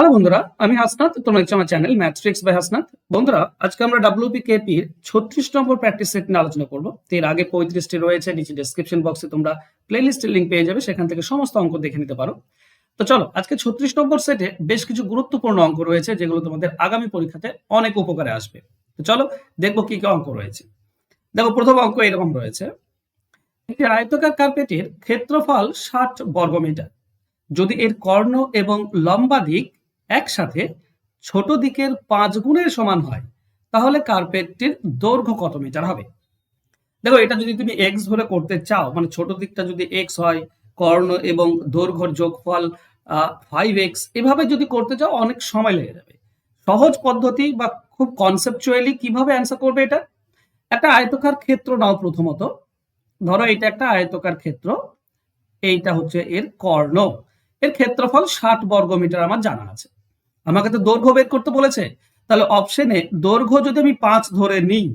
Hello বন্ধুরা, আমি হাসনাত, তোমরা দেখছ আমার চ্যানেল ম্যাথ্রিক্স বাই হাসনাত। বন্ধুরা, আজকে আমরা ডাব্লিউপি কেপির ছত্রিশ নম্বর প্র্যাকটিস সেট নিয়ে আলোচনা করব। এর আগে পঁয়ত্রিশটি রয়েছে, নিচে ডেসক্রিপশন বক্সে তোমরা প্লেলিস্টের লিঙ্ক পেয়ে যাবে, সেখান থেকে সমস্ত অঙ্ক দেখে নিতে পারো। তো চলো, আজকে ছত্রিশ নম্বর সেটে বেশ কিছু গুরুত্বপূর্ণ অঙ্ক রয়েছে, যেগুলো তোমাদের আগামী পরীক্ষাতে অনেক উপকারে আসবে। তো চলো, দেখব কি কি অঙ্ক রয়েছে। দেখো, প্রথম অঙ্ক এরকম রয়েছে। একটি আয়তকার কার্পেটের ক্ষেত্রফল ষাট বর্গমিটার। যদি এর কর্ণ এবং লম্বা দিক একসাথে ছোট দিকের পাঁচ গুণের সমান হয়, তাহলে কার্পেটটির দৈর্ঘ্য কত মিটার হবে? দেখো, এটা যদি তুমি এক্স ধরে করতে চাও মানে ছোট দিকটা যদি এক্স হয়, কর্ণ এবং দৈর্ঘ্যর যোগফল ফাইভ এক্স এভাবে যদি করতে চাও, অনেক সময় লেগে যাবে। সহজ পদ্ধতি বা খুব কনসেপচুয়ালি কীভাবে অ্যান্সার করবে এটা? একটা আয়তকার ক্ষেত্র নাও প্রথমত। ধরো এটা একটা আয়তকার ক্ষেত্র, এইটা হচ্ছে এর কর্ণ। এর ক্ষেত্রফল ষাট বর্গ মিটার আমার জানা আছে। আমাকে তো দৈর্ঘ্য বের করতে বলেছে। তাহলে অপশনে দৈর্ঘ্য যদি আমি পাঁচ ধরে নিই,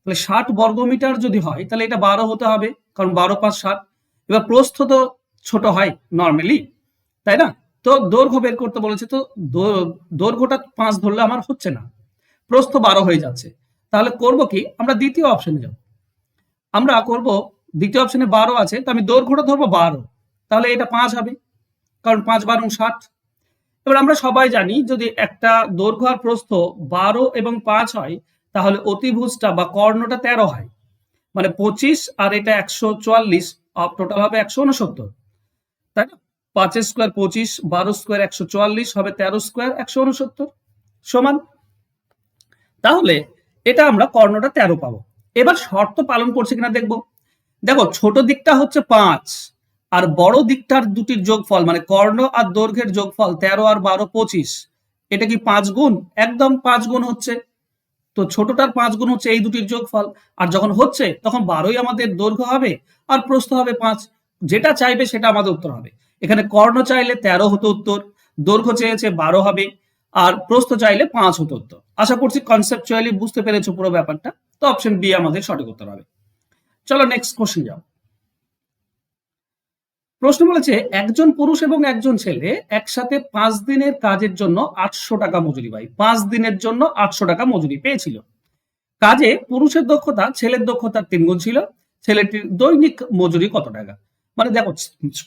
তাহলে ষাট বর্গ মিটার যদি হয়, তাহলে এটা বারো হতে হবে, কারণ বারো পাঁচ ষাট। এবার প্রস্থ তো ছোট হয় নর্মালি তাই না? তো দৈর্ঘ্য বের করতে বলেছে, তো দৈর্ঘ্যটা পাঁচ ধরলে আমার হচ্ছে না। প্রস্থ বারো হয়ে যাচ্ছে। তাহলে করব কি? আমরা দ্বিতীয় অপশনে যাব। আমরা করব, দ্বিতীয় অপশনে বারো আছে, তো আমি দৈর্ঘ্যটা ধরবো বারো। তাহলে এটা পাঁচ হবে, কারণ পাঁচ বারো ষাট এবার আমরা সবাই জানি যদি একটা দৈর্ঘ্য আর প্রস্থ বারো এবং পাঁচ হয়, তাহলে অতিভুজটা বা কর্ণটা তেরো হয়। মানে পঁচিশ আর এটা একশো চুয়াল্লিশ টোটাল হবে একশো উনসত্তর তাই না? পাঁচের স্কোয়ার পঁচিশ, বারো স্কোয়ার একশো চুয়াল্লিশ, হবে তেরো স্কোয়ার একশো উনসত্তর সমান? তাহলে এটা আমরা কর্ণটা তেরো পাবো। এবার শর্ত পালন করছে কিনা দেখব। দেখো, ছোট দিকটা হচ্ছে পাঁচ আর বড় দিকটার দুটির যোগফল মানে কর্ণ আর দৈর্ঘ্যের যোগফল তেরো আর বারো পঁচিশ, এটা কি পাঁচ গুণ? একদম পাঁচ গুণ হচ্ছে। তো ছোটটার পাঁচ গুণ হচ্ছে এই দুটির যোগফল। আর যখন হচ্ছে, তখন বারোই আমাদের দৈর্ঘ্য হবে আর প্রস্থ হবে পাঁচ। যেটা চাইবে সেটা আমাদের উত্তর হবে। এখানে কর্ণ চাইলে তেরো হতো উত্তর, দৈর্ঘ্য চেয়েছে বারো হবে, আর প্রস্থ চাইলে পাঁচ হতো উত্তর। আশা করছি কনসেপচুয়ালি বুঝতে পেরেছ পুরো ব্যাপারটা। তো অপশন বি আমাদের সঠিক উত্তর হবে। চলো নেক্সট কোশ্চেন যাও। প্রশ্ন বলেছে, একজন পুরুষ এবং একজন ছেলে একসাথে পাঁচ দিনের কাজের জন্য আটশো টাকা মজুরি পায়। পাঁচ দিনের জন্য আটশো টাকা মজুরি পেয়েছিল। কাজে পুরুষের দক্ষতা, ছেলের দক্ষতার তিনগুণ ছিল। ছেলেটির দৈনিক মজুরি কত টাকা? মানে দেখো,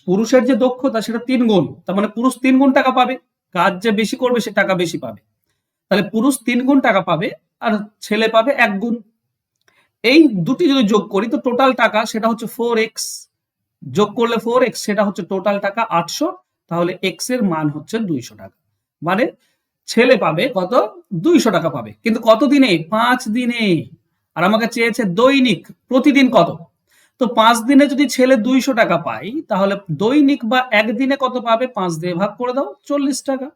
পুরুষের যে দক্ষতা সেটা তিন গুণ। তার মানে পুরুষ তিন গুণ টাকা পাবে, কাজ যে বেশি করবে সে টাকা বেশি পাবে। তাহলে পুরুষ তিন গুণ টাকা পাবে আর ছেলে পাবে এক গুণ। এই দুটি যদি যোগ করি, তো টোটাল টাকা সেটা হচ্ছে ফোর এক্স যোগ করলে ফোর এক্স সেটা হচ্ছে টোটাল টাকা আটশো, তাহলে এক্সের মান হচ্ছে দুইশো টাকা। মানে ছেলে পাবে কত? দুইশো টাকা পাবে। কিন্তু কত দিনে পাঁচ দিনে। আর আমাকে চেয়েছে দৈনিক। প্রতিদিন কত? তো পাঁচ দিনে যদি ছেলে দুইশো টাকা পাই তাহলে দৈনিক বা একদিনে কত পাবে? পাঁচ দিয়ে ভাগ করে দাও, চল্লিশ টাকা।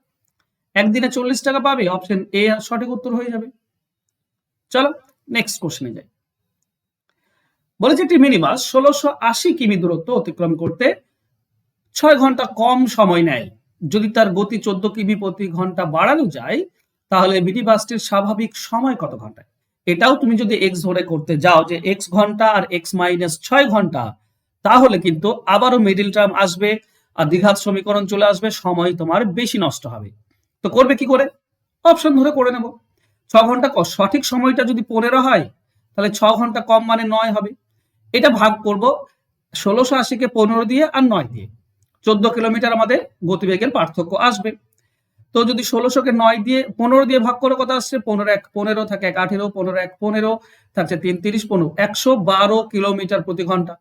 একদিনে চল্লিশ টাকা পাবে? অপশন এ সঠিক উত্তর হয়ে যাবে। চলো নেক্সট কোশ্চেনে যাই। বলেছে একটি মিনিবাস ষোলোশো আশি কিমি দূরত্ব অতিক্রম করতে ছয় ঘণ্টা কম সময় নেয়। যদি তার গতি চোদ্দ কিমি প্রতি ঘণ্টা বাড়ানো যায়, তাহলে মিনি বাসটির স্বাভাবিক সময় কত ঘন্টায় এটাও তুমি যদি এক্স ধরে করতে যাও যে এক্স ঘণ্টা আর এক্স মাইনাস ছয় ঘণ্টা, তাহলে কিন্তু আবারও মিডিল টার্ম আসবে আর দ্বিঘাত সমীকরণ চলে আসবে, সময় তোমার বেশি নষ্ট হবে। তো করবে কি করে? অপশন ধরে করে নেব। ছ ঘণ্টা সঠিক সময়টা যদি পনেরো হয়, তাহলে ছ ঘণ্টা কম মানে নয় হবে। এটা ভাগ করব ষোলোশো আশিকে পনেরো দিয়ে আর নয় দিয়ে। চোদ্দ কিলোমিটার আমাদের গতিবেগের পার্থক্য আসবে। তো যদি ষোলোশোকে নয় দিয়ে পনেরো দিয়ে ভাগ করে কত আসছে? পনেরো এক, পনেরো থাকে এক, আঠেরো, পনেরো এক, পনেরো থাকছে তিন, তিরিশ, পনেরো, একশো বারো কিলোমিটার প্রতি ঘণ্টা।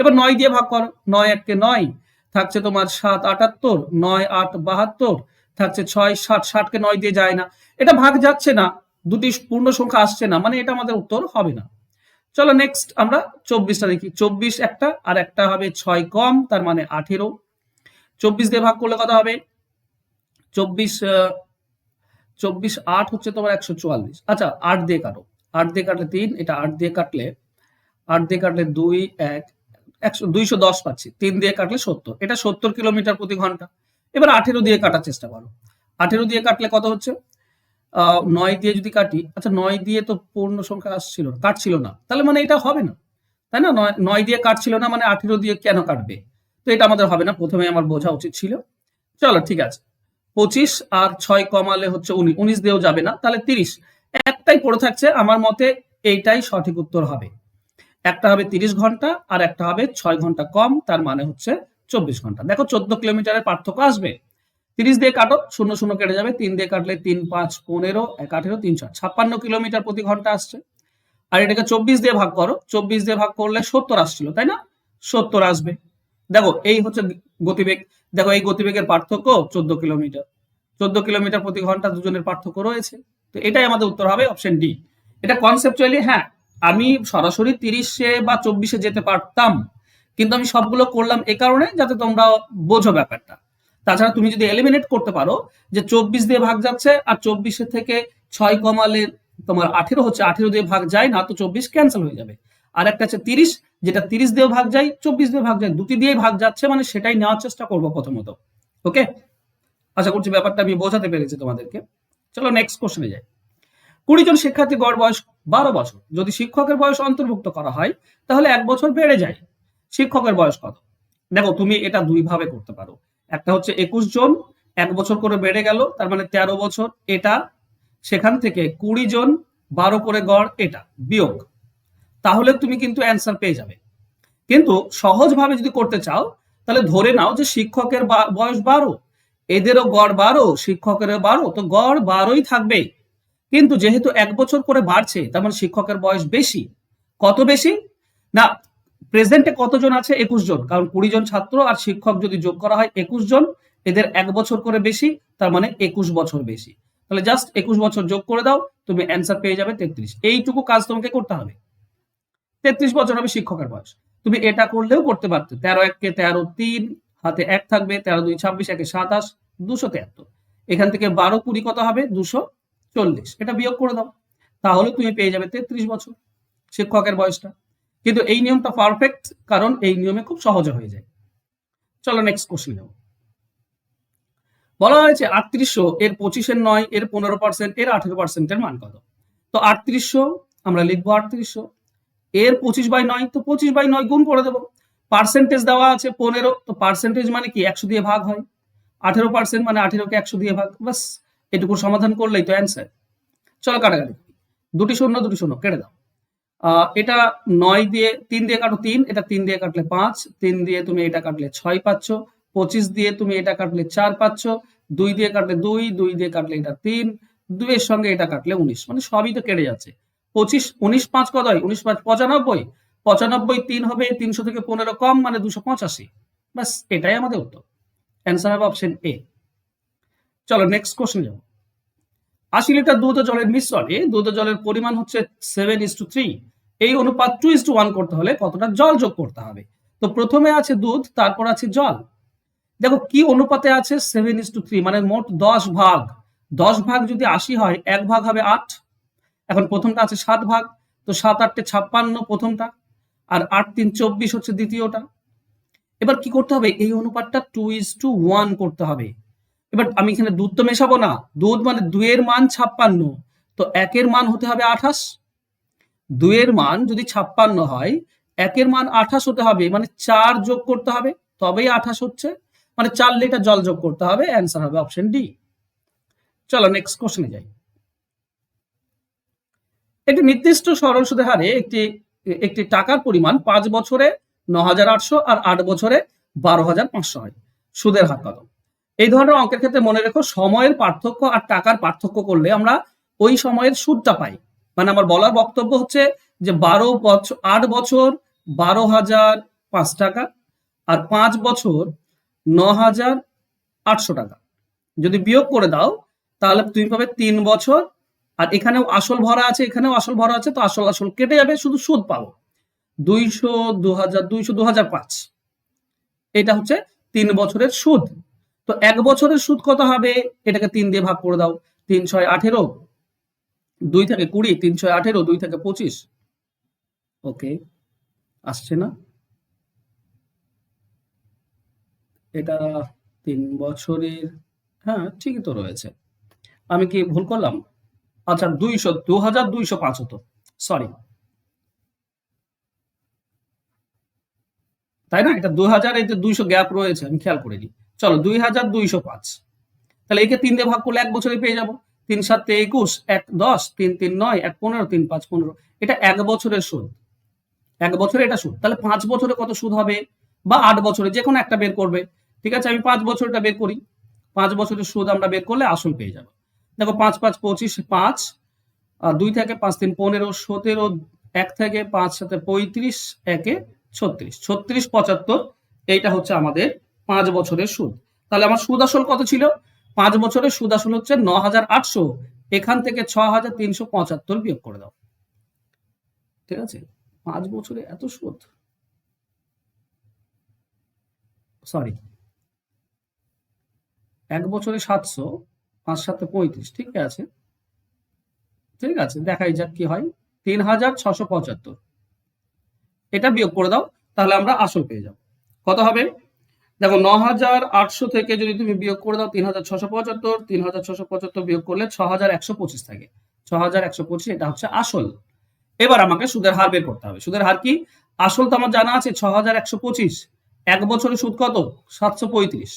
এবার নয় দিয়ে ভাগ করো, নয় এককে নয় থাকছে তোমার সাত আটাত্তর, নয় আট বাহাত্তর থাকছে ছয় ষাট, ষাটকে নয় দিয়ে যায় না। এটা ভাগ যাচ্ছে না, দুটি পূর্ণ সংখ্যা আসছে না মানে এটা আমাদের উত্তর হবে না। চলো নেক্সট আমরা চব্বিশটা দেখি। চব্বিশ একটা, আর একটা হবে ছয় কম, তার মানে আঠেরো। চব্বিশ দিয়ে ভাগ করলে কত হবে? চব্বিশ চব্বিশ আট হচ্ছে তোমার একশো চুয়াল্লিশ। আচ্ছা আট দিয়ে কাটো। আট দিয়ে কাটলে তিন, এটা আট দিয়ে কাটলে, আট দিয়ে কাটলে দুই, এক, একশো, দুইশো দশ পাচ্ছি। তিন দিয়ে কাটলে সত্তর। এটা সত্তর কিলোমিটার প্রতি ঘণ্টা। এবার আঠেরো দিয়ে কাটার চেষ্টা করো। আঠেরো দিয়ে কাটলে কত হচ্ছে? নয় দিয়ে যদি কাটি আচ্ছা নয় দিয়ে তো পূর্ণ সংখ্যা আসছিল না, কাটছিল না। তাহলে মানে এটা হবে না। তাই না? নয় দিয়ে কাটছিল না মানে আঠেরো দিয়ে কেন কাটবে? তো এটা আমাদের হবে না। প্রথমে আমার বোঝা উচিত ছিল। চলো, ঠিক আছে। পঁচিশ আর ছয় কমালে হচ্ছে উনিশ। উনিশ দিয়েও যাবে না, তাহলে তিরিশ। একটাই পড়ে থাকছে। আমার মতে এইটাই সঠিক উত্তর হবে। একটা হবে তিরিশ ঘণ্টা আর একটা হবে ছয় ঘণ্টা কম। তার মানে হচ্ছে চব্বিশ ঘণ্টা। দেখো, চোদ্দ কিলোমিটারের পার্থক্য আসবে। তিরিশ দিয়ে কাটো, শূন্য শূন্য কেটে যাবে। তিন দিয়ে কাটলে তিন, পাঁচ, পনেরো, এক, আঠেরো, তিন, ছয়। ছাপ্পান্ন কিলোমিটার প্রতি ঘণ্টা আসছে। আর এটাকে চব্বিশ দিয়ে ভাগ করো। চব্বিশ দিয়ে ভাগ করলে সত্তর আসছিল, তাই না? সত্তর আসবে। দেখো, এই হচ্ছে গতিবেগ। দেখো, এই গতিবেগের পার্থক্য চোদ্দ কিলোমিটার। চোদ্দ কিলোমিটার প্রতি ঘণ্টা দুজনের পার্থক্য রয়েছে। তো এটাই আমাদের উত্তর হবে অপশন ডি এটা কনসেপচুয়ালি হ্যাঁ আমি সরাসরি তিরিশে বা চব্বিশে যেতে পারতাম, কিন্তু আমি সবগুলো করলাম এ কারণে, যাতে তোমরা বোঝো ব্যাপারটা। তাছাড়া তুমি যদি এলিমিনেট করতে পারো যে চব্বিশ দিয়ে ভাগ যাচ্ছে আর চব্বিশে থেকে ছয় কমালে তোমার আঠেরো হচ্ছে, আঠেরো দিয়ে ভাগ যায় না তো চব্বিশ ক্যান্সেল হয়ে যাবে। আর একটা আছে তিরিশ, যেটা তিরিশ দিয়ে ভাগ যায়, চব্বিশ দিয়ে ভাগ যায়, দুটি দিয়ে ভাগ যাচ্ছে মানে সেটাই নেওয়ার চেষ্টা করব প্রথমত ওকে আশা করছি ব্যাপারটা আমি বোঝাতে পেরেছি তোমাদেরকে। চলো নেক্সট কোশ্চেনে যাই। কুড়ি জন শিক্ষার্থী গড় বয়স বারো বছর, যদি শিক্ষকের বয়স অন্তর্ভুক্ত করা হয়, তাহলে এক বছর বেড়ে যায়। শিক্ষকের বয়স কত? দেখো, তুমি এটা দুই ভাবে করতে পারো। একটা হচ্ছে একুশ জন, এক বছর করে বেড়ে গেল, তার মানে তেরো বছর, এটা সেখান থেকে কুড়ি জন, বারো করে গড়, এটা বিয়োগ। তাহলে তুমি কিন্তু অ্যান্সার পেয়ে যাবে। কিন্তু সহজভাবে যদি করতে চাও, তাহলে ধরে নাও যে শিক্ষকের বয়স বারো, এদেরও গড় বারো, শিক্ষকেরও বারো, তো গড় বারোই থাকবে। কিন্তু যেহেতু এক বছর করে বাড়ছে, তার মানে শিক্ষকের বয়স বেশি। কত বেশি? না প্রেজেন্টে কতজন আছে? একুশ জন। কারণ কুড়ি জন ছাত্র আর শিক্ষক যদি যোগ করা হয় একুশ জন, এদের এক বছর করে বেশি, তার মানে একুশ বছর বেশি। তাহলে জাস্ট একুশ বছর যোগ করে দাও, তুমি অ্যান্সার পেয়ে যাবে তেত্রিশ। এইটুকু কাজ তোমাকে করতে হবে। তেত্রিশ বছর হবে শিক্ষকের বয়স। তুমি এটা করলেও করতে পারতে। তেরো এককে তেরো তিন, হাতে এক থাকবে, তেরো দুই ছাব্বিশ, একে সাতাশ, দুশো তেহাত্তর। এখান থেকে বারো কুড়ি কত হবে? দুশো চল্লিশ। এটা বিয়োগ করে দাও। তাহলে তুমি পেয়ে যাবে তেত্রিশ বছর শিক্ষকের বয়সটা। কিন্তু এই নিয়মটা পারফেক্ট কারণ এই নিয়মে খুব সহজে হয়ে যায়। চলো নেক্সট কোশ্চেন বলা হয়েছে আটত্রিশশো এর পঁচিশের নয়, এর পনেরো পার্সেন্ট এর আঠেরো পার্সেন্টের মান কত? তো আটত্রিশশো, আমরা লিখব আটত্রিশশো। এর পঁচিশ বাই নয়, তো পঁচিশ বাই নয় গুণ করে দেবো। পার্সেন্টেজ দেওয়া আছে পনেরো, তো পার্সেন্টেজ মানে কি? একশো দিয়ে ভাগ হয়। আঠেরো পার্সেন্ট মানে আঠেরোকে একশো দিয়ে ভাগ। বাস এটুকু সমাধান করলেই তো অ্যান্সার চলো কাটাকাটি। দুটি শূন্য দুটি শূন্য, কেটে দাও। এটা নয় দিয়ে, তিন দিয়ে কাটো তিন, এটা তিন দিয়ে কাটলে পাঁচ, তিন দিয়ে তুমি এটা কাটলে ছয় পাচ্ছ পঁচিশ দিয়ে তুমি এটা কাটলে চার পাচ্ছ দুই দিয়ে কাটলে দুই দুই দিয়ে কাটলে এটা তিন, দুইয়ের সঙ্গে এটা কাটলে উনিশ মানে সবই তো কেটে যাচ্ছে। পঁচিশ, উনিশ পাঁচ কত হয়? উনিশ পাঁচ পঁচানব্বই পঁচানব্বই তিন হবে তিনশো থেকে পনেরো কম মানে দুশো পঁচাশি। ব্যাস, এটাই আমাদের উত্তর। অ্যান্সার হবে অপশন এ চলো নেক্সট কোশ্চেন যাব। আশি লিটার দুধ জলের মিশ্রণে দুধ জলের পরিমাণ হচ্ছে সেভেন ইস টু থ্রি এই অনুপাত টু ইস টু ওয়ান করতে হলে কতটা জল যোগ করতে হবে? তো প্রথমে আছে দুধ, তারপর আছে জল। দেখো কি অনুপাতে আছে সেভেন ইস টু থ্রি মানে মোট দশ ভাগ। দশ ভাগ যদি আশি হয়, এক ভাগ হবে আট। এখন প্রথমটা আছে সাত ভাগ, তো সাত আটটে ছাপ্পান্ন প্রথমটা। আর আট, তিন, চব্বিশ হচ্ছে দ্বিতীয়টা। এবার কি করতে হবে? এই অনুপাতটা টু ইস টু ওয়ান করতে হবে। এবার আমি এখানে দুধ তো মেশাবো না। দুধ মানে দুয়ের মান ছাপ্পান্ন। তো একের মান হতে হবে আঠাশ। দুইয়ের মান যদি ছাপ্পান্ন হয়, একের মান আঠাশ হতে হবে মানে চার যোগ করতে হবে, তবেই আঠাশ হচ্ছে। মানে চার লিটার জল যোগ করতে হবে, অ্যান্সার হবে অপশন ডি। চলো নেক্সট কোশ্চেনে যাই। একটি নির্দিষ্ট সরল সুদের হারে একটি একটি টাকার পরিমাণ পাঁচ বছরে ন হাজার আটশো আর আট বছরে বারো হাজার পাঁচশো হয়। সুদের হার কত? এই ধরনের অঙ্কের ক্ষেত্রে মনে রেখো, সময়ের পার্থক্য আর টাকার পার্থক্য করলে আমরা ওই সময়ের সুদটা পাই। মানে আমার বলার বক্তব্য হচ্ছে যে বারো বছর আট বছর বারো হাজার পাঁচ টাকা আর পাঁচ বছর ন হাজার আটশো টাকা। যদি বিয়োগ করে দাও, তাহলে তুমি পাবে তিন বছর আর এখানেও আসল ভরা আছে, এখানেও আসল ভরা আছে, তো আসল আসল কেটে যাবে, শুধু সুদ পাবো। দুইশো দু হাজার দুইশো দু হাজার পাঁচ। এটা হচ্ছে তিন বছরের সুদ। তো এক বছরের সুদ কত হবে? এটাকে তিন দিয়ে ভাগ করে দাও। তিন ছয় আঠেরো। দুই থেকে কুড়ি, তিন ছয় আঠেরো, দুই থেকে পঁচিশ। ওকে, আসছে না? এটা তিন বছরের হ্যাঁ ঠিকই তো রয়েছে। আমি কি ভুল করলাম? আচ্ছা দুইশো, দু হাজার দুইশো পাঁচ হতো। সরি তাই না? এটা দু হাজার এই যে দুইশো গ্যাপ রয়েছে। আমি খেয়াল করে করিনি। চলো দুই হাজার দুইশো পাঁচ। তাহলে একে তিন দিয়ে ভাগ করলে এক বছরে পেয়ে যাব। তিন সাতে একুশ, এক দশ, তিন তিন নয়, এক পনেরো, তিন পাঁচ পনেরো। এটা এক বছরের সুদ। এক বছরে এটা সুদ। তাহলে পাঁচ বছরে কত সুদ হবে? বা আট বছরে, যে কোনো একটা বের করবে। ঠিক আছে, আমি পাঁচ বছরটা বের করি। পাঁচ বছরের সুদ আমরা বের করলে আসল পেয়ে যাব। দেখো পাঁচ পাঁচ, পঁচিশ, পাঁচ, আর দুই থেকে পাঁচ, তিন, পনেরো, সতেরো, এক থেকে পাঁচ, সাথে পঁয়ত্রিশ, একে ছত্রিশ। ছত্রিশ, পঁচাত্তর, এইটা হচ্ছে আমাদের পাঁচ বছরের সুদ। তাহলে আমার সুদ আসল কত ছিল? পাঁচ বছরের সুদ আসল হচ্ছে ন হাজার আটশো। এখান থেকে ছ হাজার তিনশো পঁচাত্তর বিয়োগ করে দাও। ঠিক আছে? পাঁচ বছরে এত সুদ? সরি এক বছরে সাতশো, পাঁচ সাথে পঁয়ত্রিশ। ঠিক আছে? ঠিক আছে, দেখাই যাক কি হয়। তিন হাজার ছশো পঁচাত্তর। এটা বিয়োগ করে দাও, তাহলে আমরা আসল পেয়ে যাব। কত হবে? দেখো ন হাজার আটশো থেকে যদি তুমি বিয়োগ করে দাও তিন হাজার ছশো পঁচাত্তর তিন হাজার ছশো পঁচাত্তর বিয়োগ করলে ছ হাজার একশো পঁচিশ থাকে। ছ হাজার একশো পঁচিশ, এটা হচ্ছে আসল। এবার আমাকে সুদের হার বের করতে হবে। সুদের হার কি? আসল তো আমার জানা আছে ছ হাজার একশো পঁচিশ। এক বছরে সুদ কত? সাতশো পঁয়ত্রিশ।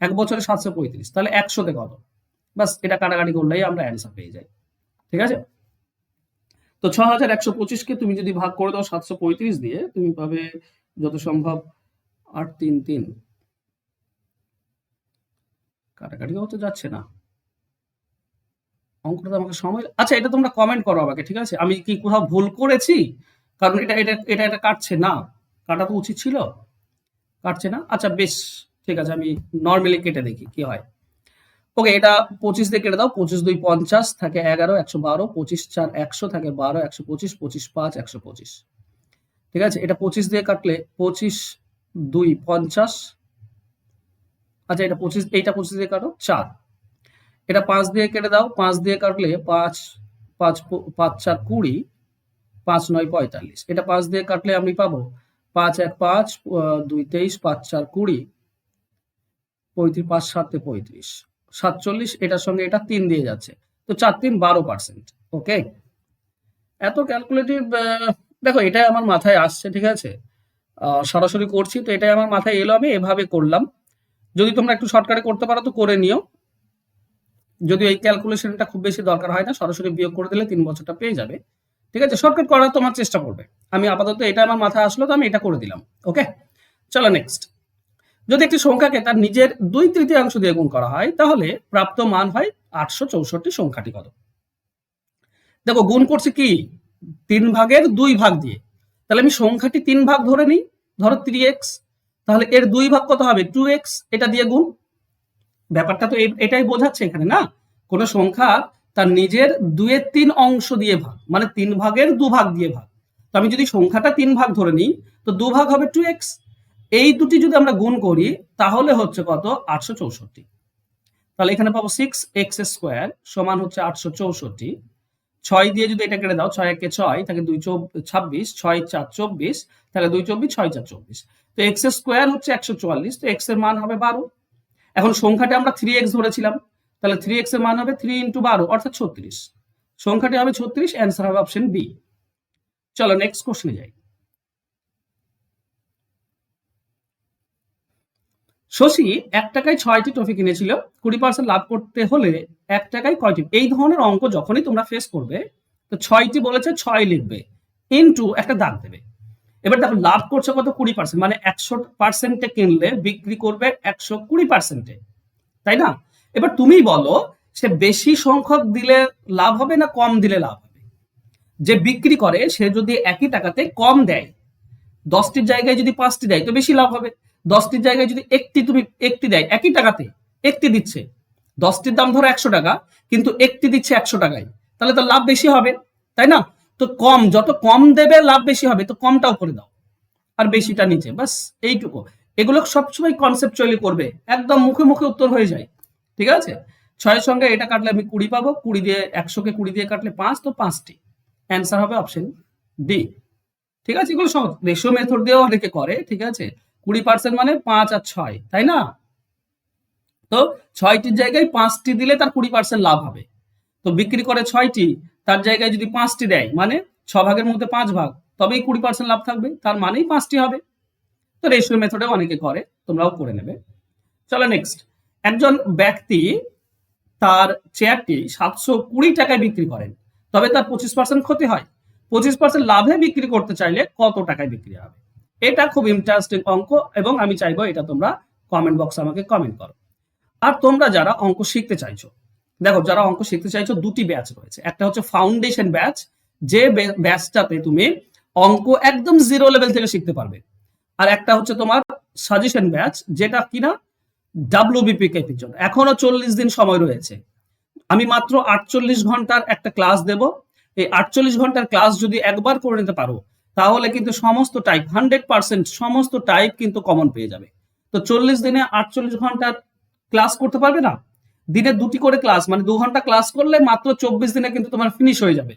এক বছরে সাতশো পঁয়ত্রিশ। তাহলে একশোতে কত? বাস এটা কাটাকাটি করলেই আমরা অ্যান্সার পেয়ে যাই। ঠিক আছে? তো ছ হাজার একশো পঁচিশকে তুমি যদি ভাগ করে দাও সাতশো পঁয়ত্রিশ দিয়ে, তুমি পাবে যত সম্ভব আট তিন তিন। কাটাকাটিও তো যাচ্ছে না। অঙ্কটা আমাকে সময় আচ্ছা এটা তোমরা কমেন্ট করো আমাকে, ঠিক আছে? আমি কি কোথাও ভুল করেছি? কারণ এটা এটা এটা এটা কাটছে না। কাটা তো উচিত ছিল। কাটছে না? আচ্ছা বেশ, ঠিক আছে, আমি নর্মালি কেটে দেখি, কি হয়। ওকে এটা পঁচিশ দিয়ে কেটে দাও, পঁচিশ দুই পঞ্চাশ থাকে এগারো, একশো বারো, পঁচিশ চার একশো থাকে বারো, একশো পঁচিশ পঁচিশ পাঁচ, একশো পঁচিশ। ঠিক আছে? এটা পঁচিশ দিয়ে কাটলে পঁচিশ দুই পঞ্চাশ। আচ্ছা এটা পঁচিশ, এইটা পঁচিশ দিয়ে কাটো, চার। এটা পাঁচ দিয়ে কেটে দাও, পাঁচ দিয়ে কাটলে পাঁচ পাঁচ পাঁচ চার কুড়ি, পাঁচ নয় পঁয়তাল্লিশ। এটা পাঁচ দিয়ে কাটলে আমি পাবো পাঁচ এক পাঁচ দুই তেইশ, পাঁচ চার কুড়ি, পঁয়ত্রিশ, পাঁচ সাতে পঁয়ত্রিশ। সাতচল্লিশ, এটার সঙ্গে এটা তিন দিয়ে যাচ্ছে। তো চার তিন বারো পার্সেন্ট, ওকে? এত ক্যালকুলেটিভ দেখো এটাই আমার মাথায় আসছে, ঠিক আছে? সরাসরি করছি। তো এটাই আমার মাথায় এলো, আমি এভাবে করলাম। যদি তোমরা একটু শর্টকাটে করতে পারো তো করে নিও। যদি এই ক্যালকুলেশনটা খুব বেশি দরকার হয় না, সরাসরি বিয়োগ করে দিলে তিন বছরটা পেয়ে যাবে। ঠিক আছে? শর্টকাট করার তোমার চেষ্টা করবে। আমি আপাতত এটা আমার মাথায় আসলো, তো আমি এটা করে দিলাম। ওকে চলো নেক্সট যদি একটি সংখ্যাকে তার নিজের দুই তৃতীয়াংশ দিয়ে গুণ করা হয়, তাহলে প্রাপ্ত মান হয় আটশো চৌষট্টি সংখ্যাটি কত? দেখো, গুণ করছে কি? তিন ভাগের দুই ভাগ দিয়ে। তাহলে আমি সংখ্যাটি তিন ভাগ ধরে নিই, ধরো থ্রি এক্স তাহলে এর দুই ভাগ কত হবে? টু এক্স এটা দিয়ে গুণ। ব্যাপারটা তো এটাই বোঝাচ্ছে এখানে, না? কোন সংখ্যা তার নিজের দুয়ের তিন অংশ দিয়ে ভাগ মানে তিন ভাগের দু ভাগ দিয়ে ভাগ। তো আমি যদি সংখ্যাটা তিন ভাগ ধরে নিই, তো দু ভাগ হবে টু এক্স এই দুটি যদি আমরা গুণ করি, তাহলে হচ্ছে কত? আটশো চৌষট্টি। তাহলে এখানে পাবো সিক্স এক্স স্কোয়ার সমান হচ্ছে আটশো চৌষট্টি। ছয় দিয়ে যদি এটা কেটে দাও, ছয় একে ছয় তাহলে দুই ছাব্বিশ, ছয় চার চব্বিশ, তাহলে দুই চব্বিশ, ছয় চার চব্বিশ। তো এক্স স্কোয়ার হচ্ছে একশো চুয়াল্লিশ, তো এক্সের মান হবে বারো। এখন সংখ্যাটা আমরা থ্রি এক্স ধরেছিলাম, তাহলে থ্রি এক্সের মান হবে থ্রি ইন্টু বারো, অর্থাৎ ছত্রিশ। সংখ্যাটি হবে ছত্রিশ অ্যান্সার হবে অপশন বি চলো নেক্সট কোশ্চেনে যাই। শশী এক টাকায় ছয়টি ট্রফি কিনেছিল, কুড়ি পার্সেন্ট লাভ করতে হলে এক টাকায় কয়টি? এই ধরনের অঙ্ক যখনই তোমরা ফেস করবে, তো ছয়টি বলেছে, ছয় লিখবে। ইনটু একটা দাগ দেবে। এবার দেখো, লাভ করছে কত? কুড়ি পার্সেন্ট মানে একশো পার্সেন্টে কিনলে বিক্রি করবে একশো কুড়ি পার্সেন্টে তাই না? এবার তুমি বলো, সে বেশি সংখ্যক দিলে লাভ হবে না কম দিলে লাভ হবে? যে বিক্রি করে, সে যদি একই টাকাতে কম দেয়, দশটির জায়গায় যদি পাঁচটি দেয়, তো বেশি লাভ হবে। দশটির জায়গায় যদি একটি তুমি একটি দেয়, একই টাকাতে একটি দিচ্ছে, দশটির দাম ধরো একশো টাকা, কিন্তু একটি দিচ্ছে একশো টাকায়, তাহলে তো লাভ বেশি হবে, তাই না? তো কম, যত কম দেবে লাভ বেশি হবে, তো কমটাও করে দাও, আর বেশিটা নিচে বাস এইটুকু। এগুলো সবসময় কনসেপচুয়ালি করবে, একদম মুখে মুখে উত্তর হয়ে যায়, ঠিক আছে? ছয়ের সঙ্গে এটা কাটলে আমি কুড়ি পাবো, কুড়ি দিয়ে একশোকে কুড়ি দিয়ে কাটলে পাঁচ, তো পাঁচটি। অ্যান্সার হবে অপশন ডি ঠিক আছে? এগুলো সহজ রেশিও মেথড দিয়েও অনেকে করে, ঠিক আছে? কুড়ি পার্সেন্ট মানে পাঁচ আর ছয়, তাই না? তো ছয়টির জায়গায় পাঁচটি দিলে তার কুড়ি পার্সেন্ট লাভ হবে। তো বিক্রি করে ছয়টি, তার জায়গায় যদি পাঁচটি দেয় মানে ছ ভাগের মধ্যে পাঁচ ভাগ, তবেই কুড়ি পার্সেন্ট লাভ থাকবে, তার মানেই পাঁচটি হবে। তো রেশিও মেথডে অনেকে করে, তোমরাও করে নেবে। চলো নেক্সট একজন ব্যক্তি তার চেয়ারটি সাতশো কুড়ি টাকায় বিক্রি করেন, তবে তার পঁচিশ পার্সেন্ট ক্ষতি হয়। পঁচিশ পার্সেন্ট লাভে বিক্রি করতে চাইলে কত টাকায় বিক্রি হবে? এটা খুব ইন্টারেস্টিং অঙ্ক এবং আমি চাইব এটা তোমরা কমেন্ট বক্সে আমাকে কমেন্ট করো। আর তোমরা যারা অঙ্ক শিখতে চাইছো, দেখো যারা অঙ্ক শিখতে চাইছো দুটি ব্যাচ রয়েছে। একটা হচ্ছে ফাউন্ডেশন ব্যাচ যে ব্যাচটাতে তুমি অঙ্ক একদম জিরো লেভেল থেকে শিখতে পারবে। আর একটা হচ্ছে তোমার সাজেশন ব্যাচ যেটা কিনা ডাব্লিউবিপি কেপির জন্য। এখনও চল্লিশ দিন সময় রয়েছে। আমি মাত্র আটচল্লিশ ঘণ্টার একটা ক্লাস দেব। এই আটচল্লিশ ঘণ্টার ক্লাস যদি একবার করে নিতে পারো তাহলে কিন্তু সমস্ত টাইপ হান্ড্রেড পার্সেন্ট সমস্ত টাইপ কিন্তু কমন পেয়ে যাবে। তো চল্লিশ দিনে আটচল্লিশ ঘণ্টার ক্লাস করতে পারবে না? দিনে দুটি করে ক্লাস মানে দু ঘণ্টা ক্লাস করলে মাত্র চব্বিশ দিনে কিন্তু তোমার ফিনিশ হয়ে যাবে।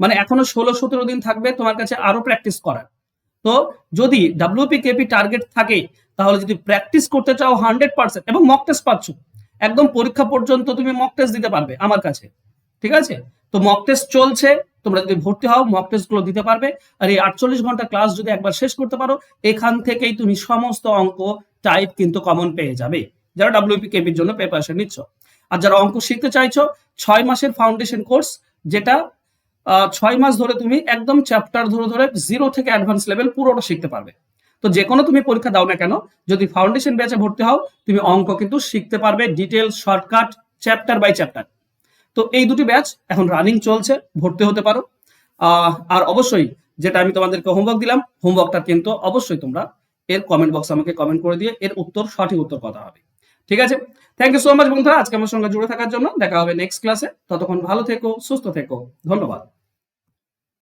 মানে এখনও ষোলো সতেরো দিন থাকবে তোমার কাছে আরও প্র্যাকটিস করার। তো যদি ডাব্লিউপি কেপি টার্গেট থাকে, তাহলে যদি প্র্যাকটিস করতে চাও হান্ড্রেড পার্সেন্ট এবং মক টেস্ট পাচ্ছ, একদম পরীক্ষা পর্যন্ত তুমি মক টেস্ট দিতে পারবে আমার কাছে। ঠিক আছে? তো মক টেস্ট চলছে, তোমরা যদি ভর্তি হও মক টেস্টগুলো দিতে পারবে। আর এই আটচল্লিশ ঘণ্টা ক্লাস যদি একবার শেষ করতে পারো, এখান থেকেই তুমি সমস্ত অঙ্ক টাইপ কিন্তু কমন পেয়ে যাবে। যারা ডাব্লিউপি কেপির জন্য প্রিপারেশন নিচ্ছ। আর যারা অঙ্ক শিখতে চাইছো, ছয় মাসের ফাউন্ডেশন কোর্স যেটা ছয় মাস ধরে তুমি একদম চ্যাপ্টার ধরে ধরে জিরো থেকে অ্যাডভান্স লেভেল পুরোটা শিখতে পারবে। তো যে কোনো তুমি পরীক্ষা দাও না কেন, যদি ফাউন্ডেশন ব্যাচে ভর্তি হও, তুমি অঙ্ক কিন্তু শিখতে পারবে details shortcut chapter by chapter তো এই দুটি ব্যাচ এখন রানিং চলছে, ভর্তি হতে পারো। আর অবশ্যই যেটা আমি তোমাদেরকে হোমওয়ার্ক দিলাম হোমওয়ার্কটা কিন্তু অবশ্যই তোমরা এর কমেন্ট বক্স আমাকে কমেন্ট করে দিয়ে এর উত্তর, সঠিক উত্তর কথা হবে। ঠিক আছে? থ্যাংক ইউ সো মাচ বন্ধুরা, আজকে আমার সঙ্গে জুড়ে থাকার জন্য। দেখা হবে নেক্সট ক্লাসে ততক্ষণ ভালো থেকো, সুস্থ থেকো। ধন্যবাদ।